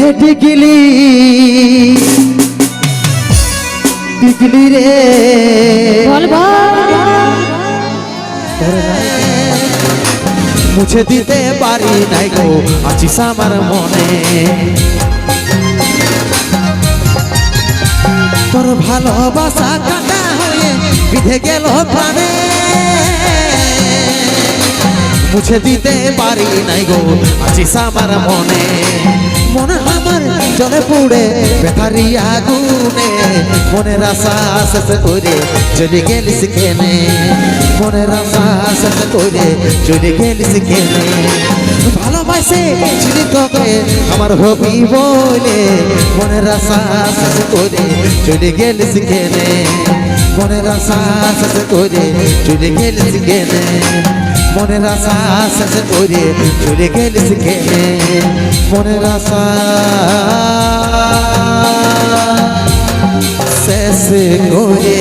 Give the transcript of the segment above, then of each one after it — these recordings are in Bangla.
এ টিকিলি টিকলি রে মুছে দিতে পারি নাই গো আছিস আমার মনে। তোর ভালোবাসা কাটা হয়ে বিধে গেল প্রাণে। মুছে দিতে পারি নাই গো আছিস আমার মনে। মনে আমার জলে পুড়ে বেথারি আগুনে। মনের আশা শেষ করে চলে গেলিস কেনে। মনের আশা শেষ করে চলে গেলিস কেনে। ভালোবাসে ছিলি তোকে আমার হবি বলে। মনের আশা শেষ করে চলে গেলিস কেনে। মনের আশা শেষ করে চলে গেলিস কেনে। মনের আশা শেষ করে চলে গেলিস কেনে মনের আশা শেষ করে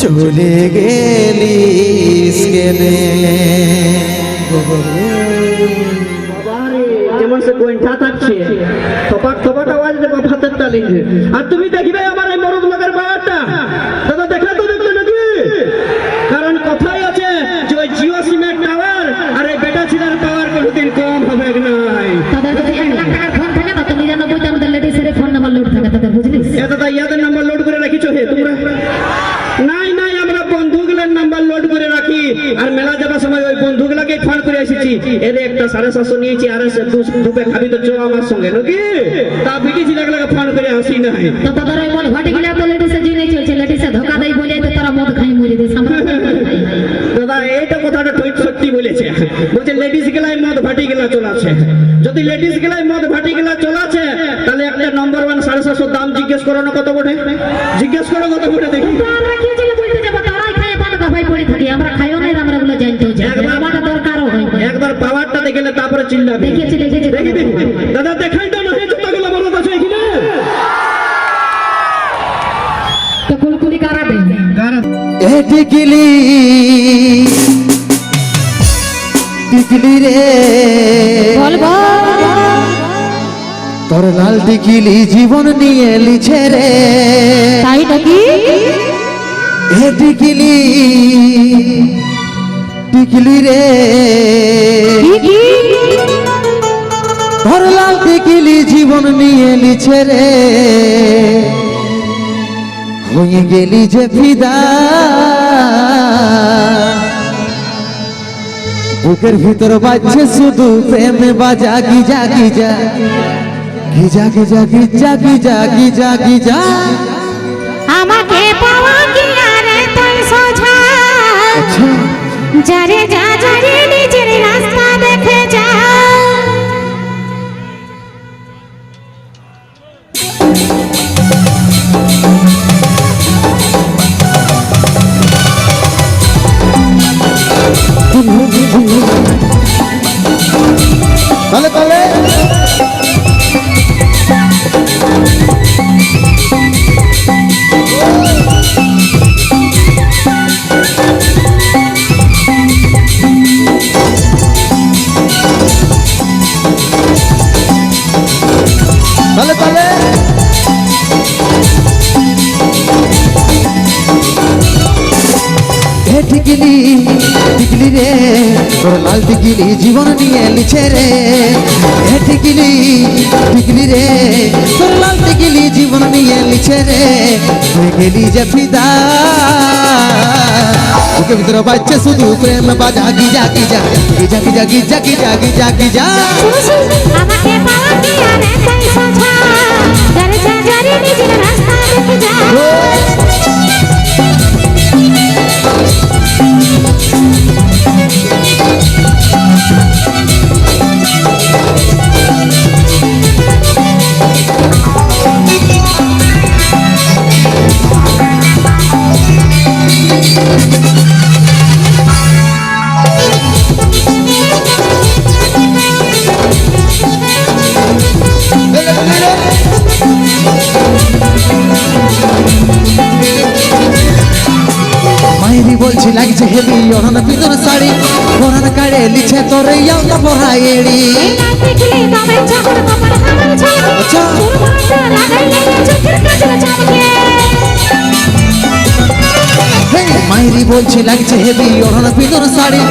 চলে গেলিস কেনে থাকছে। থপাক থপাক আওয়াজ দেবো ভাতের তালি আর তুমি দেখবে আমার এই মরদ লোকের বাবারটা দাদা দেখা তো দেখলে নাকি কারণ কথাই আছে যে ওই জিও সিমের টাওয়ার আর এই বেটা ছিলার পাওয়ার কোনোদিন কম হবে নাই তাদের যদি এক লাখ টাকার ফোন থাকে না তো নিরানব্বইটা আমাদের লেডিসের ফোন নাম্বার লোড থাকে তাদের বুঝলিস এ দাদা ইয়াদের নাম্বার লোড করে রাখিছো হে তোমরা নাই নাই আমরা বন্ধুগুলোর নাম্বার লোড আর মেলা যাবার সময় ওই বন্ধুগুলাকে ফোন করে এসেছি। এদের একটা সাড়ে সাতশো নিয়েছি আর দুপে খাবি তো চো আমার সঙ্গে নাকি? তা বিটি ছিলাগুলোকে ফোন করে আসি নাই। তো মদ ঘটে গেলে তো লেডিসে জিনে চলছে লেডিসে ধোকা বলে তো তারা মদ খাই মরে দিস আমরা দাদা এইটা কথাটা ঠিক সত্যি বলেছে। বলছে লেডিস গেলাই মদ ভাটি গেলা চলাছে। যদি লেডিস গেলাই মদ ভাটি গেলা চলাছে তাহলে একটা নম্বর ওয়ান সাড়ে সাতশো দাম জিজ্ঞেস করো না কত বটে? জিজ্ঞেস করো কত বটে দেখি। দেখেছি দেখেছি। দাদা দেখাই তো না এই জুতাগুলো বড় আছে এখানে। তো কুলকুলি কারাবে এ টিকলি টিকলি রে। বল বল। তোর লাল টিকলি জীবন নিয়ে লিছে রে। তাই নাকি? এ টিকলি টিকলি রে। কি লাল টিকলি জীবন নিয়ে লিছে রে। হয়ে গেলি যে ফিদা। বুকের ভিতর বাজছে শুধু প্রেম, বাজা, গিজা গিজা। গিজা গিজা গিজা গিজা গিজা গিজা। আমাকে পাওয়া হে টিকলি টিকলি রে, তোর লাল টিকলি জীবন নিয়ে লিছে রে। হে টিকলি টিকলি রে, তোর লাল টিকলি জীবন নিয়ে লিছে রে। তুই গেলি যে ফিদা। বুকে ভিতরে বাজছে শুধু প্রেম, বাজা গিজা গিজা। গিজা গিজা গিজা গিজা গিজা গিজা। আমাকে পাওয়া কি আরে তুই সোঝা যারে যা যারে নিজের রাস্তা দেখে যা। জেহেবি ওরন পিদর সাড়ি ওরন কাড়ে লিছে তোর ইয়াল তো পড়াইড়ি মাইরি বলছে লাগছে হেবি ওরন পিদর সাড়ি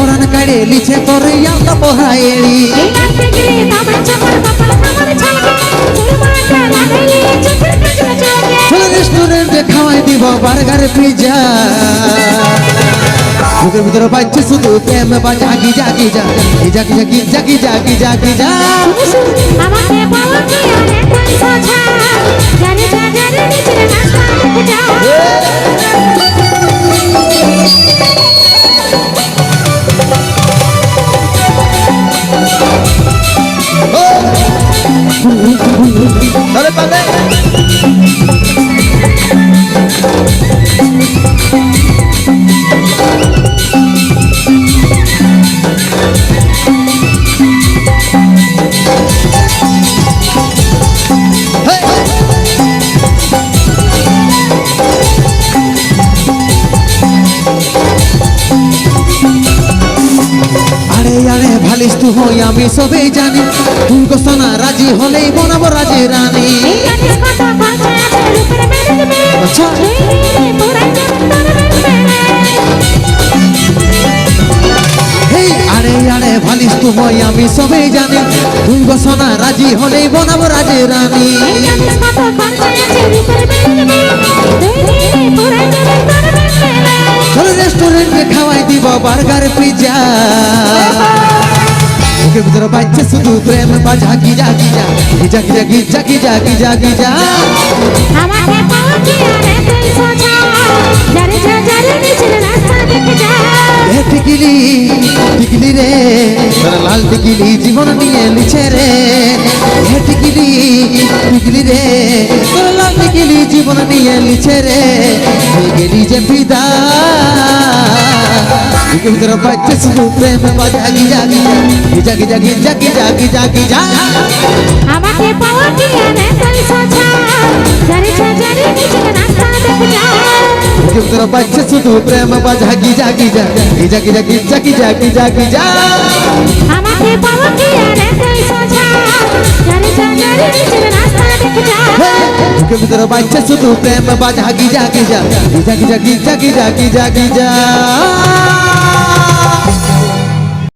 ওরন কাড়ে লিছে তোর ইয়াল তো পড়াইড়ি রেস্টুরেন্টে খাওয়াই দিব বার্গার পিজা বুকের ভিতরে বাজছে শুধু প্রেম বা জাগি জাগি যা জাগি জাগি জাগি জাগি জাগি যা আমাকে পাওয়া হই আমি সবে জানি। তুমকো সোনা রাজি হলেই বনাবো রাজি রানী। আচ্ছা। আরে আরে ভালিস তু হই আমি সবে জানি। তুই সোনা রাজি হলেই বনাবো রাজি রানী। চলো রেস্টুরেন্টে খাওয়াই দিব বার্গার পিজা বুকের ভিতরে বাজছে শুধু প্রেম বা ঝাঁকি ঝাঁকি যা জাগি জাগি জাগি জাগি জাগি যা আমাকে কি আর একটা সোজা? জানে যা জানে রাস্তা দেখে এ টিকিলি টিকিলি রে তোর লাল টিকিলি জীবন নিয়ে লিছে রে। টিকিলি টিকিলি রে তোর লাল টিকিলি জীবন নিয়ে লিছে রে। গেলি যে পিদা বুকের ভিতরে বাজছে শুধু প্রেম বা জাগি জাগি জাগি জাগি জাগি জাগি জাগি যা আমাকে পাওয়া কি আর একটা সোজা জানে যা জানে নিজের রাস্তা দেখে যাও বুকের ভিতরে বাজছে শুধু প্রেম বা জাগি জাগি জাগি জাগি জাগি জাগি জাগি জাগি যা আমাকে পাওয়া কি আর একটাই সোজা জানে যা জানে নিজের রাস্তা দেখে যাও বুকের ভিতরে বাজছে শুধু প্রেম বা জাগি জাগি জাগি জাগি জাগি জাগি জাগি জাগি যা